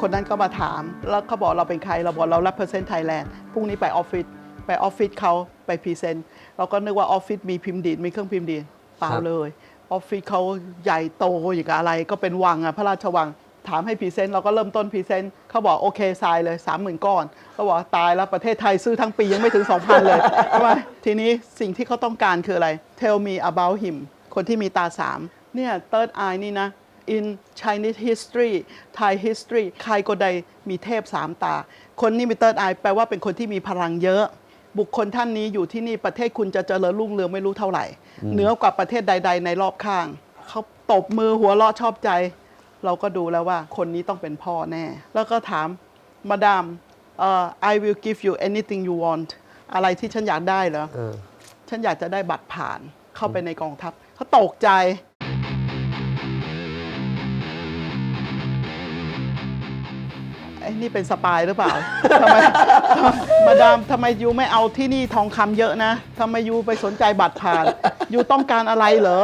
คนนั้นก็มาถาม แล้วเขาบอกเราเป็นใคร เราบอกเรา represent Thailand พรุ่งนี้ไปออฟฟิศไปออฟฟิศเขาไปพรีเซนต์เราก็นึกว่าออฟฟิศมีพิมพ์ดีดมีเครื่องพิมพ์ดีดเปล่าเลยออฟฟิศเขาใหญ่โตอย่างกับอะไร ก็เป็นวังอะพระราชวังถามให้พรีเซนต์เราก็เริ่มต้นพรีเซนต์เขาบอกโอเคทรายเลย 30,000 ก้อนเขาบอกตายแล้วประเทศไทยซื้อทั้งปียังไม่ถึง 2,000 เลยใช่ไหมทีนี้สิ่งที่เขาต้องการคืออะไร Tell me about him คนที่มีตาสามเนี่ย third eye นี่นะ in Chinese history Thai history ใครก็ใดมีเทพสามตา คนนี้มี third eye แปลว่าเป็นคนที่มีพลังเยอะ บุคคลท่านนี้อยู่ที่นี่ประเทศคุณจะเจริญรุ่งเรืองไม่รู้เท่าไหร่ เหนือกว่าประเทศใด ๆ ในรอบข้าง เขาตบมือหัวเราะชอบใจ เราก็ดูแล้วว่าคนนี้ต้องเป็นพ่อแน่ แล้วก็ถามมาดามเอ่อ I will give you anything you want อะไรที่ฉันอยากได้เหรอเออฉันอยากจะได้บัตรผ่านเข้าไปในกองทัพเขาตกใจ ไอ้นี่เป็นสปายหรือเปล่า ทำไมมาดามทำไมยูไม่เอาที่นี่ทองคำเยอะนะทำไมยูไปสนใจบัตรผ่าน ยูต้องการอะไรเหรอ